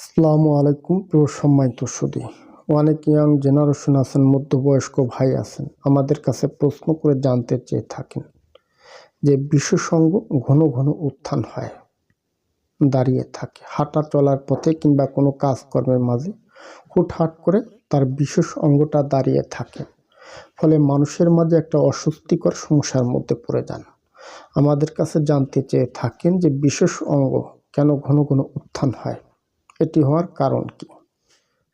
আসসালামু আলাইকুম, প্রিয় সম্মানিত সুদী অনেক ইয়াং জেনারেশন আছেন, মধ্যবয়স্ক ভাই আছেন। আমাদের কাছে প্রশ্ন করে জানতে চেয়ে থাকেন যে বিশেষজ্ঞ ঘন ঘন উত্থান হয়, দাঁড়িয়ে থাকে। হাঁটা চলার পথে কিংবা কোনো কাজকর্মের মাঝে হুটহাট করে তার বিশেষ অঙ্গটা দাঁড়িয়ে থাকে। ফলে মানুষের মাঝে একটা অস্বস্তিকর সমস্যার মধ্যে পড়ে যান। আমাদের কাছে জানতে চেয়ে থাকেন যে বিশেষ অঙ্গ কেন ঘন ঘন উত্থান হয়? এটি হওয়ার কারণ কি?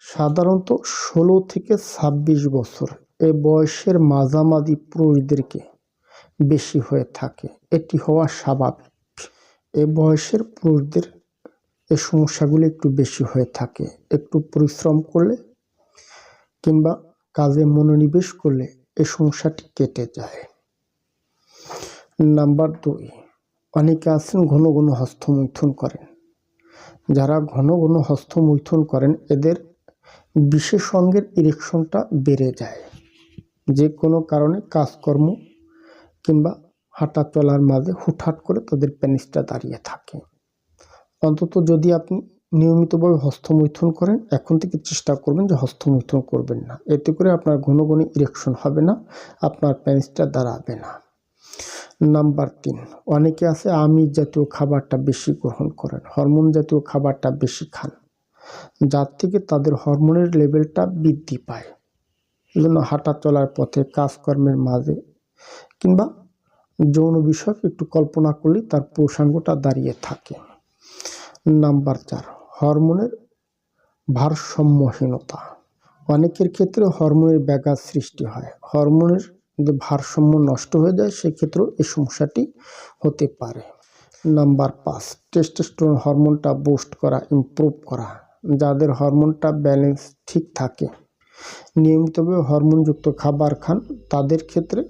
সাধারণত ষোলো থেকে ছাব্বিশ বছর এ বয়সের মাঝামাঝি পুরুষদেরকে বেশি হয়ে থাকে। এটি হওয়া স্বাভাবিক। এ বয়সের পুরুষদের এ সমস্যাগুলি একটু বেশি হয়ে থাকে। একটু পরিশ্রম করলে কিংবা কাজে মনোনিবেশ করলে এই সমস্যাটি কেটে যায়। নাম্বার দুই, অনেকে আছেন ঘন ঘন হস্তমৈথুন করেন। যারা ঘন ঘন হস্তমৈথুন করেন, এদের বিশেষ অঙ্গের ইরেকশনটা বেড়ে যায়। যে কোনো কারণে কাজকর্ম কিংবা হাঁটা চলার মাঝে হুটহাট করে তাদের প্যানিসটা দাঁড়িয়ে থাকে। অন্তত যদি আপনি নিয়মিতভাবে হস্তমৈথুন করেন, এখন থেকে চেষ্টা করবেন যে হস্তমৈথুন করবেন না। এতে করে আপনার ঘন ঘন ইরেকশন হবে না, আপনার প্যানিসটা দাঁড়াবে না। নাম্বার তিন, অনেকে আছে আমিষ জাতীয় খাবারটা বেশি গ্রহণ করেন, হরমোন জাতীয় খাবারটা বেশি খান, যার থেকে তাদের হরমোনের লেভেলটা বৃদ্ধি পায়। এই জন্য হাঁটা চলার পথে, কাজকর্মের মাঝে কিংবা যৌন বিষয়ক একটু কল্পনা করলেই তার প্রসঙ্গটা দাঁড়িয়ে থাকে। নাম্বার চার, হরমোনের ভারসাম্যহীনতা, অনেকের ক্ষেত্রে হরমোনের ব্যাঘাত সৃষ্টি হয়, হরমোনের যদি ভারসাম্য নষ্ট হয়ে যায়, সেক্ষেত্রেও এই সমস্যাটি হতে পারে। নাম্বার পাঁচ টেস্টোস্টেরন হরমোনটা বুস্ট করা ইমপ্রুভ করা। যাদের হরমোনটা ব্যালেন্স ঠিক থাকে, নিয়মিতভাবে হরমোনযুক্ত খাবার খান, তাদের ক্ষেত্রে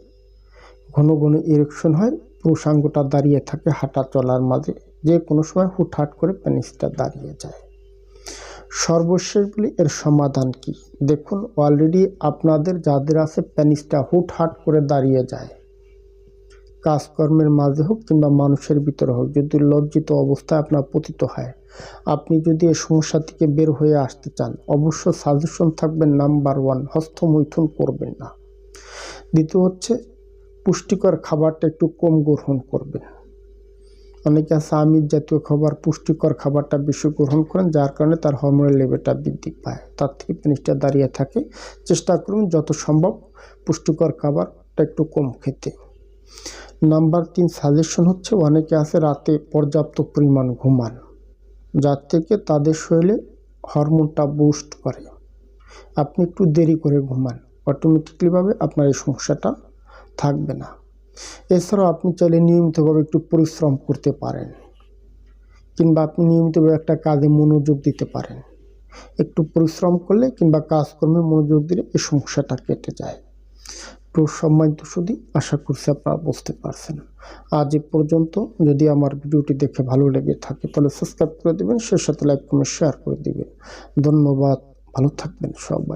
ঘন ঘন ইরেকশন হয়, পুরুষাঙ্গটা দাঁড়িয়ে থাকে হাঁটা চলার মাঝে। যে কোনো সময় হুটহাট করে পেনিসটা দাঁড়িয়ে যায়। সর্বশেষ বলি, এর সমাধান কি? দেখুন অলরেডি আপনাদের যাদের আছে প্যানিসটা হুটহাট করে দাঁড়িয়ে যায়। কাজকর্মের মাঝে হোক কিংবা মানুষের ভিতরে হোক, যদি লজ্জিত অবস্থায় আপনার পতিত হয়, আপনি যদি এই সমস্যা থেকে বের হয়ে আসতে চান, অবশ্য সাজেশন থাকবে নাম্বার ওয়ান হস্তমৈথুন করবেন না। দ্বিতীয় হচ্ছে পুষ্টিকর খাবারটা একটু কম গ্রহণ করবেন। অনেকে আছে আমিষ জাতীয় খাবার, পুষ্টিকর খাবারটা বেশি গ্রহণ করেন, যার কারণে তার হরমোনের লেভেলটা বৃদ্ধি পায়। তার থেকে পেনিসটা দাঁড়িয়ে থাকে। চেষ্টা করুন যত সম্ভব পুষ্টিকর খাবারটা একটু কম খেতে। নাম্বার তিন সাজেশন হচ্ছে অনেকে আছে রাতে পর্যাপ্ত পরিমাণ ঘুমান, যার থেকে তাদের শরীরে হরমোনটা বুস্ট করে। আপনি একটু দেরি করে ঘুমান। অটোমেটিকলিভাবে আপনার এই সমস্যাটা থাকবে না। এছাড়াও আপনি চাইলে নিয়মিতভাবে একটু পরিশ্রম করতে পারেন, কিংবা আপনি নিয়মিতভাবে একটা কাজে মনোযোগ দিতে পারেন। একটু পরিশ্রম করলে কিংবা কাজকর্মে মনোযোগ দিলে এই সমস্যাটা কেটে যায়। তো সম্মানিত শুধু আশা করছি আপনারা বুঝতে পারছেন। আজ এ পর্যন্ত যদি আমার ভিডিওটি দেখে ভালো লেগে থাকে তাহলে সাবস্ক্রাইব করে দেবেন সে সাথে লাইক কমেন্ট শেয়ার করে দেবেন। ধন্যবাদ, ভালো থাকবেন সবাই।